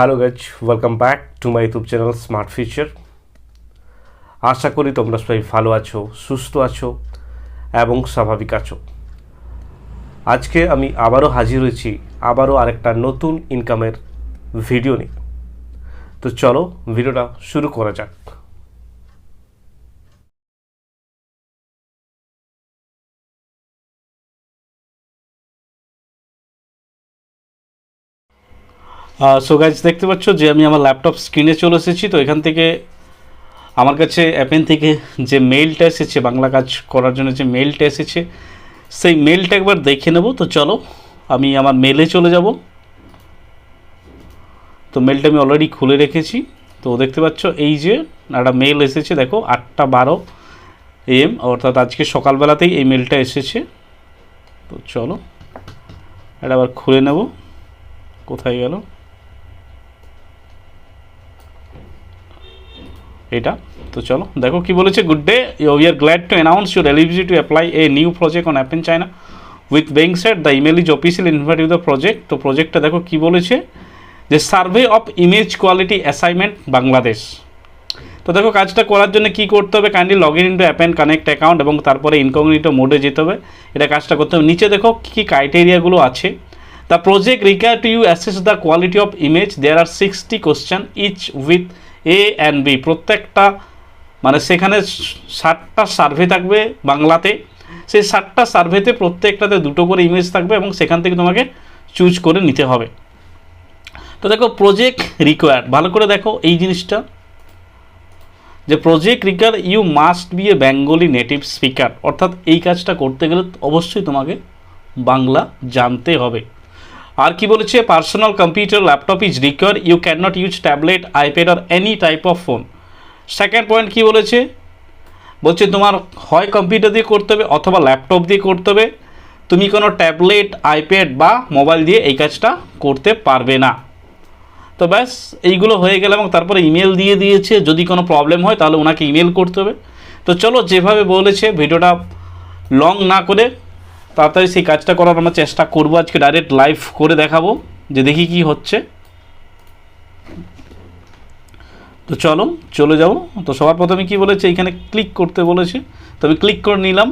Hello guys welcome back to my YouTube channel smart future আশা করি তোমরা সবাই ভালো আছো, সুস্থ আছো এবং স্বাভাবিক আছো। আজকে আমি আবারও হাজির হয়েছি, আবারও আরেকটা নতুন ইনকামের ভিডিও নিয়ে। তো চলো ভিডিওটা শুরু করা যাক। সো গাইজ দেখতে পাচ্ছ যে আমি আমার ল্যাপটপ স্ক্রিনে চলে এসেছি, তো এখান থেকে আমার কাছে অ্যাপেন থেকে যে মেইলটা এসেছে, বাংলা কাজ করার জন্য যে মেইলটা এসেছে, সেই মেইলটা একবার দেখে নেব। তো চলো, আমি আমার মেলে চলে যাব। তো মেলটা আমি অলরেডি খুলে রেখেছি। তো দেখতে পাচ্ছ এই যে একটা মেল এসেছে, দেখো, আটটা বারো এম অর্থাৎ আজকে সকালবেলাতেই এই মেলটা এসেছে। তো চলো, এটা আবার খুলে নেব। কোথায় গেল? এটা তো চলো, দেখো কি বলেছে good day we are glad to announce your eligibility to apply a new project on app in China with being set the email is official invite you the project তো প্রজেক্টটা দেখো কি বলেছে যে survey of image quality assignment Bangladesh তো দেখো, কাজটা করার জন্য কি করতে হবে? Kindly log in into app and connect account এবং তারপরে ইনকগনিটো মোডে যেতে হবে। এটা কাজটা করতে হবে। নিচে দেখো কী কী ক্রাইটেরিয়াগুলো আছে। The project require to you assess the quality of image there are sixty question each with A and B প্রত্যেকটা মানে সেখানে ষাটটা সার্ভে থাকবে বাংলাতে। সেই ষাটটা সার্ভেতে প্রত্যেকটাতে দুটো করে ইমেজ থাকবে এবং সেখান থেকে তোমাকে চুজ করে নিতে হবে। তো দেখো প্রজেক্ট রিকোয়ার্ড ভালো করে দেখো এই জিনিসটা। যে project require you must be a Bengali native speaker অর্থাৎ এই কাজটা করতে গেলে অবশ্যই তোমাকে বাংলা জানতে হবে। আর কি বলেছে? Personal computer laptop is require you can not use tablet iPad or any type of phone second point কি বলেছে? বলছে তোমার হয় কম্পিউটার দিয়ে করতে হবে অথবা ল্যাপটপ দিয়ে করতে হবে। তুমি কোনো ট্যাবলেট আইপ্যাড বা মোবাইল দিয়ে এই কাজটা করতে পারবে না। তো ব্যাস, এইগুলো হয়ে গেল এবং তারপরে ইমেল দিয়ে দিয়েছে। যদি কোনো প্রবলেম হয় তাহলে ওনাকে ইমেল করতে হবে। তো চলো যেভাবে বলেছে, ভিডিওটা লং না করে তাড়াতাড়ি সেই কাজটা করার আমরা চেষ্টা করব। আজকে ডাইরেক্ট লাইভ করে দেখাবো যে দেখি কি হচ্ছে। তো চলো, চলে যাও। তো সবার প্রথমে কি বলেছে? এখানে ক্লিক করতে বলেছে। তো আমি ক্লিক করে নিলাম।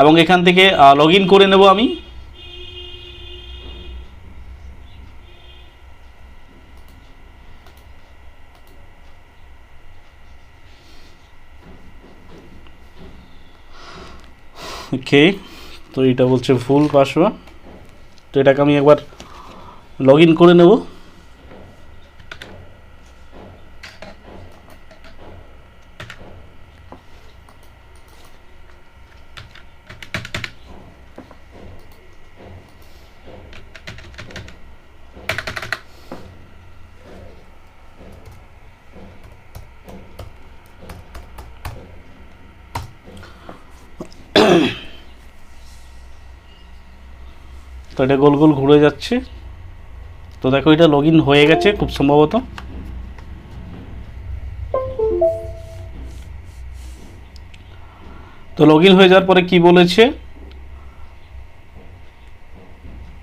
এবং এখান থেকে লগ করে নেব আমি। ওকে তো এটা বলছে ফুল পাসওয়ার্ড। তো এটাকে আমি একবার লগ করে নেব। তো এটা গোল গোল ঘুরে যাচ্ছে। তো দেখো, এটা লগ হয়ে গেছে খুব সম্ভবত। তো লগ ইন হয়ে যাওয়ার পরে কি বলেছে?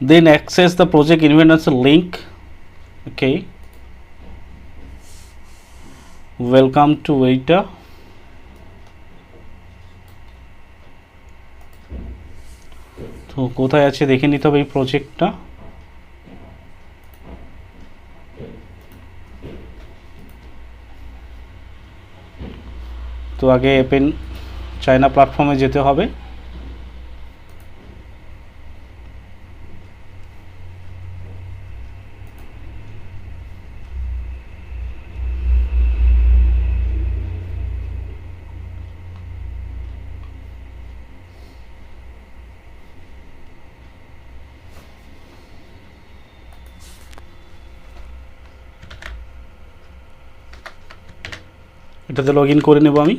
Then access the project inventors link okay welcome to এইটা তো কোথায় আছে দেখে নিতে হবে এই প্রজেক্টটা তো আগে এপেন চায়না প্ল্যাটফর্মে যেতে হবে। এটাতে লগ ইন করে নেব আমি।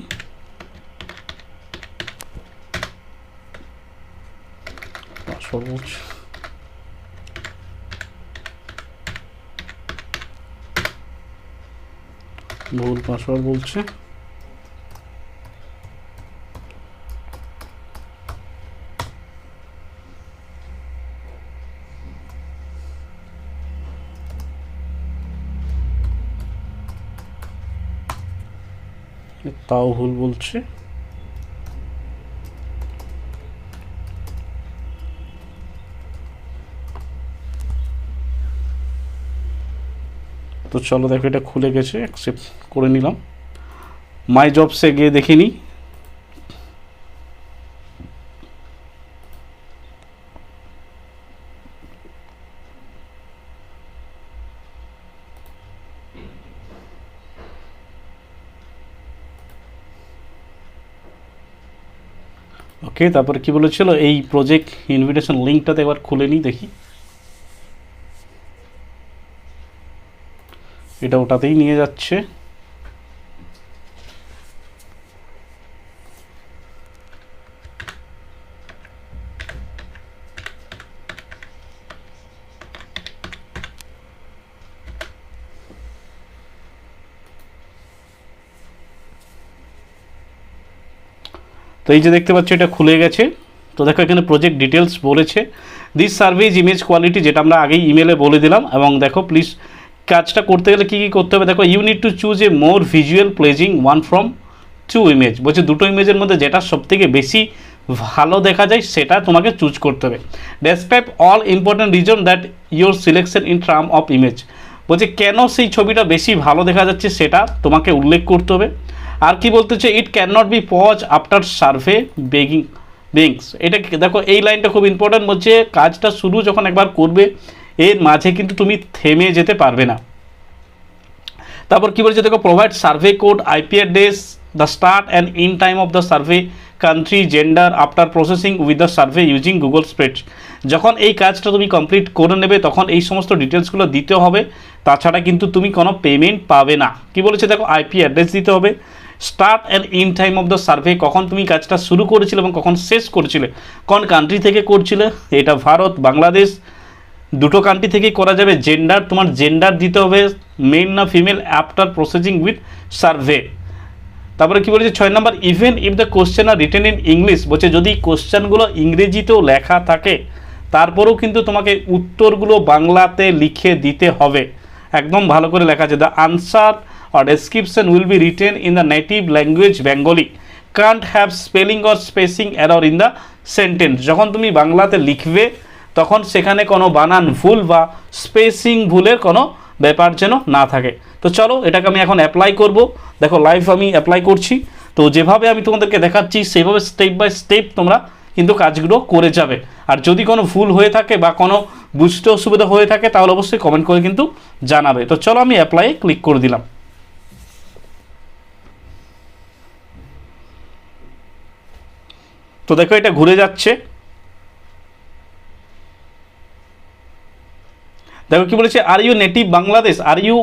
সর্বোচ্চ ভুল পাসওয়ার্ড বলছে। তাও ভুল বলছে। তো চলো দেখো, এটা খুলে গেছে অ্যাকসেপ্ট করে নিলাম। মাই জবসে গিয়ে দেখে নিই ওকে তারপরে কি বলেছিল? এই প্রজেক্ট ইনভিটেশন লিঙ্কটাতে একবার খুলে নিই, দেখি। এটা ওটাতেই নিয়ে যাচ্ছে। তো এই যে দেখতে পাচ্ছ, এটা খুলে গেছে। তো দেখো, এখানে প্রজেক্ট ডিটেলস বলেছে। দিস সার্ভিস ইমেজ কোয়ালিটি যেটা আমরা আগেই ইমেলে বলে দিলাম, এবং দেখো প্লিজ কাজটা করতে গেলে কী কী করতে হবে? দেখো you need to choose a more visual pleasing one from two image বলছে, দুটো ইমেজের মধ্যে যেটা সবথেকে বেশি ভালো দেখা যায়, সেটা তোমাকে চুজ করতে হবে। Describe all important reason that your selection in term of image বলছে, কেন সেই ছবিটা বেশি ভালো দেখা যাচ্ছে, সেটা তোমাকে উল্লেখ করতে হবে। আর কি বলতে হচ্ছে it can not be pause after survey begging beings এটা দেখো, এই লাইনটা খুব ইম্পর্ট্যান্ট বলছে, কাজটা শুরু যখন একবার করবে, এর মাঝে কিন্তু তুমি থেমে যেতে পারবে না। তারপর কি বলছে, দেখো provide survey code IP address the start and end time of the survey country gender after processing with the survey using Google spread যখন এই কাজটা তুমি কমপ্লিট করে নেবে, তখন এই সমস্ত ডিটেলসগুলো দিতে হবে, তাছাড়া কিন্তু তুমি কোনো পেমেন্ট পাবে না। কি বলেছে, দেখো আইপি অ্যাড্রেস দিতে হবে start and end time of the survey কখন তুমি কাজটা শুরু করেছিলে এবং কখন শেষ করেছিলে? কোন কান্ট্রি থেকে করছিলে? এটা ভারত, বাংলাদেশ, দুটো কান্ট্রি থেকেই করা যাবে। জেন্ডার তোমার জেন্ডার দিতে হবে মেল না female after processing with survey তারপরে কী বলেছে? ছয় নম্বর even if the question are written in English বলছে, যদি কোশ্চেনগুলো ইংরেজিতেও লেখা থাকে, তারপরেও কিন্তু তোমাকে উত্তরগুলো বাংলাতে লিখে দিতে হবে। একদম ভালো করে লেখা আছে। The answer or description will be written in the native language, Bengali. Can't have spelling or spacing error in the sentence. যখন তুমি বাংলাতে লিখবে, তখন সেখানে কোনো বানান ভুল বা স্পেসিং ভুলের কোনো ব্যাপার যেন না থাকে। তো চলো, এটাকে আমি এখন অ্যাপ্লাই করব। দেখো লাইভ আমি অ্যাপ্লাই করছি। তো যেভাবে আমি তোমাদেরকে দেখাচ্ছি, সেভাবে স্টেপ বাই স্টেপ তোমরা কিন্তু কাজগুলো করে যাবে। আর যদি কোনো ভুল হয়ে থাকে বা কোনো বুঝতে অসুবিধা হয়ে থাকে, তাহলে অবশ্যই কমেন্ট করে কিন্তু জানাবে। তো চলো, আমি অ্যাপ্লাই ক্লিক করে দিলাম। তো দেখো এটা ঘুরে যাচ্ছে। দেখো কি বলেছে are you native Bangladesh are you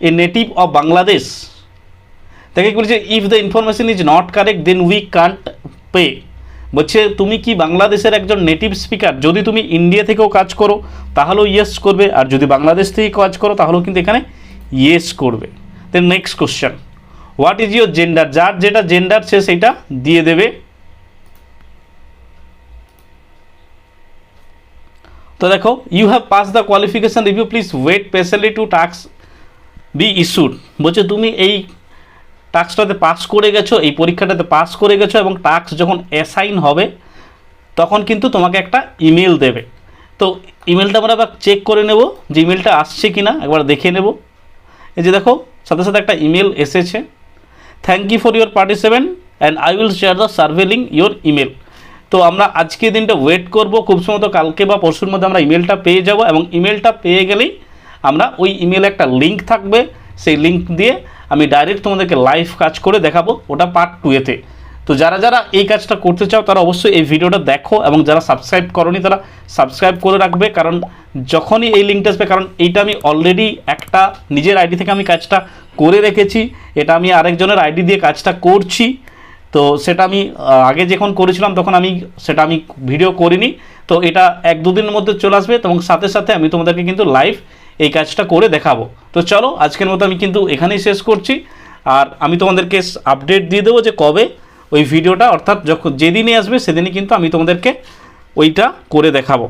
a native of Bangladesh দেখে কি বলেছে if the information is not correct then we can't pay বলছে, তুমি কি বাংলাদেশের একজন নেটিভ স্পিকার যদি তুমি ইন্ডিয়া থেকেও কাজ করো, তাহলেও ইয়েস করবে। আর যদি বাংলাদেশ থেকে কাজ করো, তাহলেও কিন্তু এখানে ইয়েস করবে। Then next question what is your gender যার যেটা জেন্ডার সে সেইটা দিয়ে দেবে। তো দেখো you have pass the qualification review please wait patiently to task be issued বলছে, তুমি এই টাস্কটাতে পাস করে গেছো, এই পরীক্ষাটাতে পাস করে গেছো এবং টাস্ক যখন অ্যাসাইন হবে, তখন কিন্তু তোমাকে একটা ইমেল দেবে। তো ইমেলটা আমরা আবার চেক করে নেব যে ইমেলটা আসছে কি না একবার দেখে নেব। এই যে দেখো, সাথে সাথে একটা ইমেল এসেছে। Thank you for your participant and I will share the survey link your email তো আমরা আজকে দিনটা ওয়েট করব। খুব সময় সম্ভবত কালকে বা পরশুর মধ্যে আমরা ইমেলটা পেয়ে যাব এবং ইমেলটা পেয়ে গেলেই আমরা ওই ইমেলে একটা লিঙ্ক থাকবে। সেই লিঙ্ক দিয়ে আমি ডাইরেক্ট তোমাদেরকে লাইভ কাজ করে দেখাবো ওটা পার্ট টু এতে। তো যারা যারা এই কাজটা করতে চাও, তারা অবশ্যই এই ভিডিওটা দেখো এবং যারা সাবস্ক্রাইব করনি, তারা সাবস্ক্রাইব করে রাখবে। কারণ যখনই এই লিঙ্কটা আসবে, কারণ এইটা আমি অলরেডি একটা নিজের আইডি থেকে আমি কাজটা করে রেখেছি। এটা আমি আরেকজনের আইডি দিয়ে কাজটা করছি। তো সেটা আমি আগে যখন করেছিলাম তখন আমি সেটা আমি ভিডিও করিনি। তো এটা এক দুদিনের মধ্যে চলে আসবে এবং সাথে সাথে আমি তোমাদেরকে কিন্তু লাইভ এই কাজটা করে দেখাবো। তো চলো, আজকের মতো আমি কিন্তু এখানেই শেষ করছি। আর আমি তোমাদেরকে আপডেট দিয়ে দেবো যে কবে ওই ভিডিওটা, অর্থাৎ যখন যেদিনই আসবে সেদিনই কিন্তু আমি তোমাদেরকে ওইটা করে দেখাবো।